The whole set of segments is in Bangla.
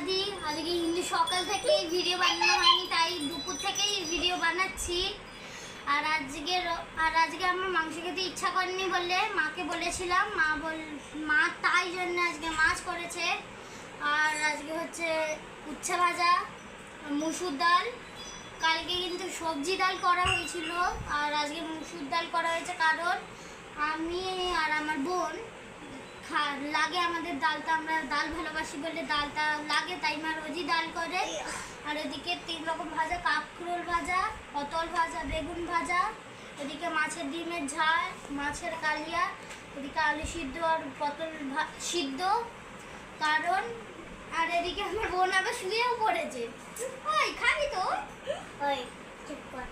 রাধি আজকে কিন্তু সকাল থেকে ভিডিও বানানো হয়নি, তাই দুপুর থেকেই ভিডিও বানাচ্ছি। আর আজকে আর আজকে আমার মাংস খেতে ইচ্ছা করেনি বলে মাকে বলেছিলাম, মা বল, মা তাই জন্য আজকে মাছ করেছে। আর আজকে হচ্ছে উচ্ছে ভাজা, মুসুর ডাল। কালকে কিন্তু সবজি ডাল করা হয়েছিল, আর আজকে মুসুর ডাল করা হয়েছে কারণ আমি আর আমার বোন লাগে আমাদের ডালটা, আমরা ডাল ভালোবাসি বলে ডালটা লাগে, তাই মা রোজই ডাল করে। আর এদিকে তিন রকম ভাজা, কাঁকরোল ভাজা, পটল ভাজা, বেগুন ভাজা, এদিকে মাছের ডিমের ঝাল, মাছের কালিয়া, এদিকে আলু সিদ্ধ আর পটল সিদ্ধ, কারণ, আর এদিকে আমার বোন আবার শুয়েও পড়েছে। ওই, খাবি তো? ওই, চুপ কর।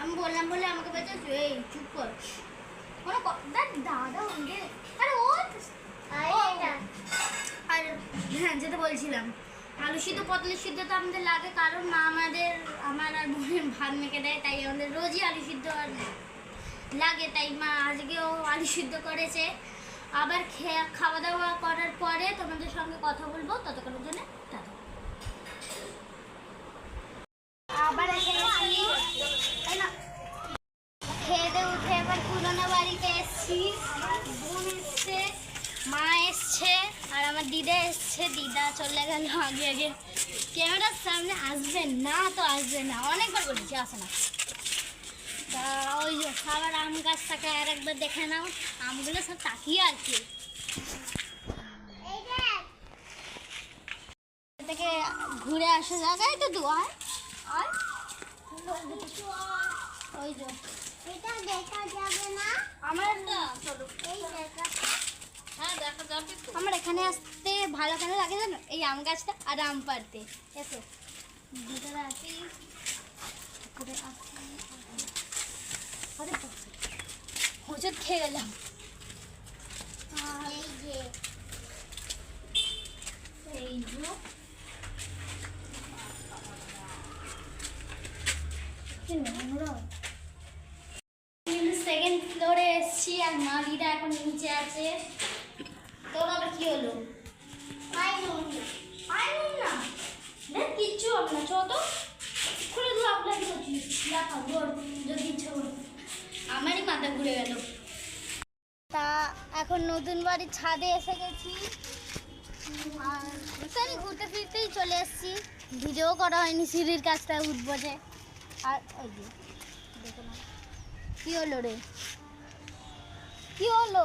আমি বললাম বলে আমাকে বলছে, এই, চুপ কর। দাদা আরে ও, আর হ্যাঁ যেটা বলছিলাম আলু সিদ্ধ পটলের সিদ্ধ তো আমাদের লাগে কারণ মা আমাদের আমার আর বোনের ভাত মেখে দেয় তাই আমাদের রোজই আলু সিদ্ধ আর লাগে তাই মা আজকেও আলু সিদ্ধ করেছে। আবার খেয়ে খাওয়া দাওয়া করার পরে তোমাদের সঙ্গে কথা বলব ততক্ষণের জন্য টাটা আবার এসে গেছি তাই না খেয়ে দিয়ে উঠে এবার পুরোনো বাড়িতে এসছি বোন এসছে মা এসছে আর আমার দিদা এসছে। দিদা চলে গেল আগে আগে। ক্যামেরার সামনে আসবে না তো আসবে না। অনেকবার বলেছি আসে না। তা ওই যে খাবার আম গাছটাকে আর একবার দেখে নাও। আমগুলো সব তাকিয়ে আর কি। থেকে ঘুরে আসা। জায়গায় তো দোয়ার আর ওই যে। এটা দেখা যাবে না। আমার এই দেখা তো আমার এখানে আসতে ভালো কেন লাগে জানো? এই আম গাছটা আর আম পাড়তে। এসো ভিতরে আসি। হোঁচট খেয়ে গেলাম এই যে। এই যে। সেকেন্ড ফ্লোরে এসছি আর মা দিদা এখন নিচে আছে। তোর আবার কি হলো? আই নুন আইনুন না। দেখ কিচ্ছু হবে না চ তো। খুলে দু আপনাকে করছিস দেখা গোর যদি ইচ্ছা করে। আমারই মাথা ঘুরে গেল। তা এখন নতুন বাড়ির ছাদে এসে গেছি। আর তো আমি ঘুরতে ফিরতেই চলে এসেছি। ভিডিও করা হয়নি সিঁড়ির কাছটা উঠবো যে আর ওই যে দেখো না। কি হলো রে? কি হলো?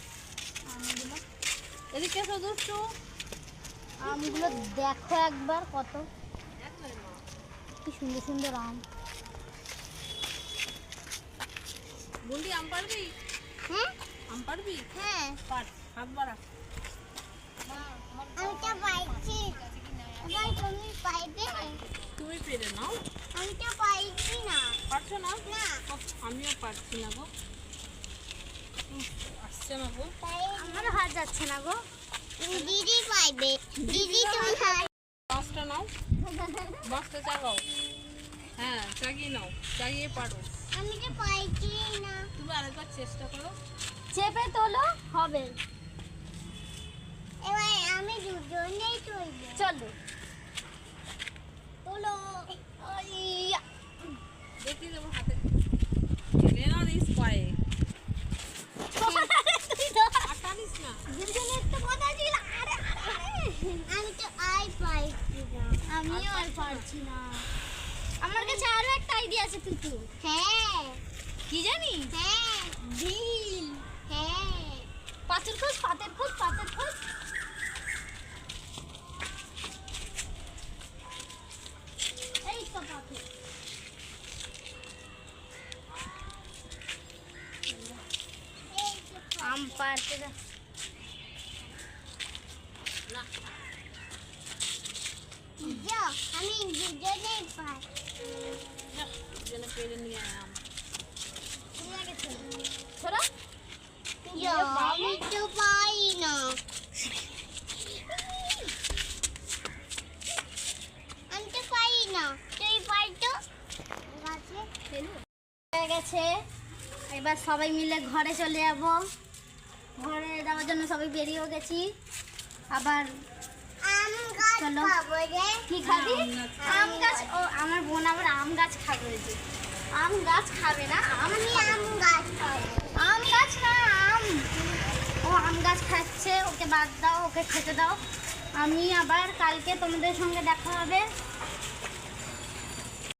এদিকে এসো দুষ্টু। আমগুলো দেখো একবার কত। কি সুন্দর সুন্দর আম। বললি আম পারবি? হ্যাঁ আম পারবি? হ্যাঁ। পার হাত বাড়া। আমি তো পাইছি। এবার তুমি পাইবে? তুমি পেরে নাও। আমি তো পাইছি না। পারছ না? না। আমিও পারছি না গো। আসছে না গো? আমার হাত যাচ্ছে না গো। দিদি পাইবে। দিদি তুমি বাসটা নাও। বাসটা চাগাও। হ্যাঁ চাগিয়ে নাও। চাগিয়ে পারো। আমি তো পাইছি না। তুমি আরেকবার চেষ্টা করো। চেপে তোলো হবে। এবার আমি দুজনেই চলবে। চলো। তোলো। দেখিয়ে দেবো হাতে টেনে না দিস পায়ে তুই তো আর টানিস না দুজনে একটু কথা ছিল আরে আরে, আরে আমি তো আই পাইছি না আমিও আর পারছি না। আমার কাছে আরও একটা আইডিয়া আছে তুতু হ্যাঁ। কি জানি? হ্যাঁ ঢিল হ্যাঁ। পাথর খোঁজ পাথর খোঁজ পাথর খোঁজ। এই তো পাথর। আম পাড়তে যা- না। আমি দুজনেই পাই আম তো পাই না আমি তো পাই না তুই পাই তো হয়ে গেছে এবার সবাই মিলে ঘরে চলে যাব। ঘরে যাওয়ার জন্য সবাই বেরিয়েও গেছি। আবার চলো। কি খাবি? আম গাছ ও আমার বোন আবার আম গাছ খাবে যে। আম গাছ খাবে না? আমি আম গাছ খাব। আম গাছ না আম। ও আম গাছ খাচ্ছে ওকে বাদ দাও ওকে খেতে দাও। আমি আবার কালকে তোমাদের সঙ্গে দেখা হবে।